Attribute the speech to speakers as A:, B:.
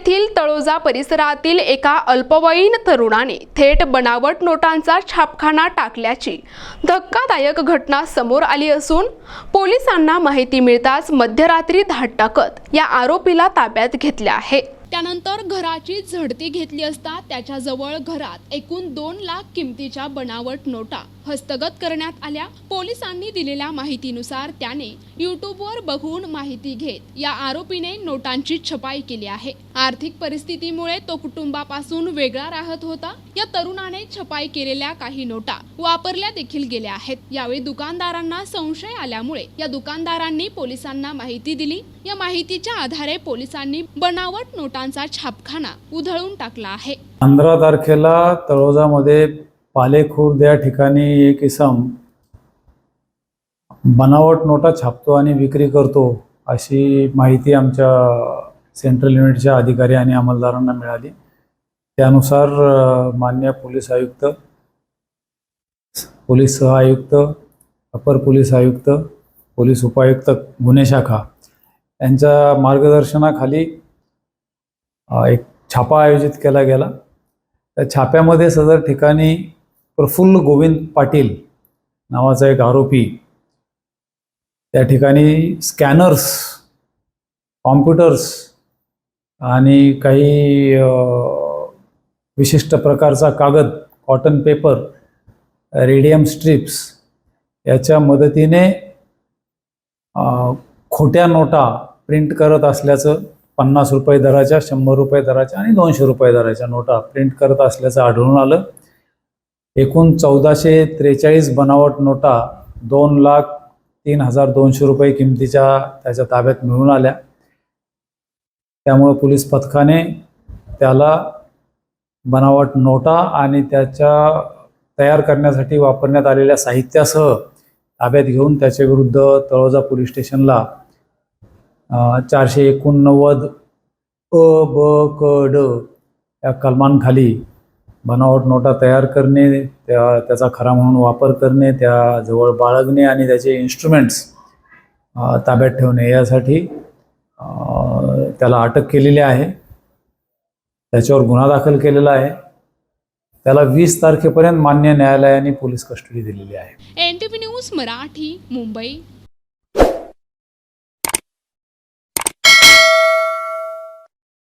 A: येथील तळोजा परिसरातील एका अल्पवयीन तरुणाने थेट बनावट नोटांचा छापखाना टाकल्याची धक्कादायक घटना समोर आली असून पोलिसांना माहिती मिळताच मध्यरात्री धाड टाकत या आरोपीला ताब्यात घेतले आहे. त्यानंतर घराची झडती घेतली असता त्याच्याजवळ घरात एकूण दोन लाख किमतीच्या बनावट नोटा हस्तगत करण्यात आल्या. पोलिसांनी दिलेल्या माहितीनुसार त्याने युट्यूबवर बघून माहिती घेत या आरोपीने नोटांची छपाई केली आहे. आर्थिक परिस्थितीमुळे तो कुटुंबापासून वेगळा राहत होता. या तरुणाने छपाई केलेल्या काही नोटा वापरल्या देखील गेल्या आहेत. यावेळी दुकानदारांना संशय आल्यामुळे या दुकानदारांनी पोलिसांना माहिती दिली. या माहितीच्या आधारे पोलिसांनी बनावट नोटांचा छापखाना उधळून टाकला आहे.
B: पंधरा तारखेला तळोजामध्ये पालेखुर्द या ठिकाणी एक इसम बनावट नोटा छापतो आणि विक्री करतो अशी माहिती आमच्या सेंट्रल युनिटच्या अधिकारी आणि अंमलदारांना मिळाली. त्यानुसार मान्य पोलीस आयुक्त पोलीस सहआयुक्त अपर पोलीस आयुक्त पोलीस उपायुक्त गुन्हे शाखा यांच्या मार्गदर्शनाखाली एक छापा आयोजित केला गेला. त्या छाप्यामध्ये सदर ठिकाणी प्रफुल्ल गोविंद पाटील नावाचा एक आरोपी त्या ठिकाणी स्कॅनर्स कॉम्प्युटर्स आणि काही विशिष्ट प्रकारचा कागद कॉटन पेपर रेडियम स्ट्रिप्स याच्या मदतीने खोट्या नोटा प्रिंट करत असल्याचं पन्नास रुपये दराच्या शंभर रुपये दराच्या आणि दोनशे रुपये दराच्या नोटा प्रिंट करत असल्याचं आढळून आलं. एकूण चौदाशे त्रेचाळीस बनावट नोटा दोन लाख तीन हजार दोनशे रुपये किमतीच्या त्याच्या ताब्यात मिळून आल्या. त्यामुळं पोलीस पथकाने त्याला बनावट नोटा आणि त्याच्या तयार करण्यासाठी वापरण्यात आलेल्या साहित्यासह ताब्यात घेऊन त्याच्या विरुद्ध तळोजा पोलीस स्टेशनला चारशे एकोणनव्वद अ ब क ड या कलमांखाली बनावट नोटा तयार करणे त्या त्याचा खरा म्हणून वापर करणे त्याजवळ बाळगणे आणि त्याचे इन्स्ट्रुमेंट्स ताब्यात ठेवणे यासाठी त्याला अटक केलेली आहे. त्याच्यावर गुन्हा दाखल केलेला आहे. त्याला वीस तारखेपर्यंत मान्य न्यायालयाने पोलीस कस्टडी दिलेली आहे.
A: N T news Marathi Mumbai.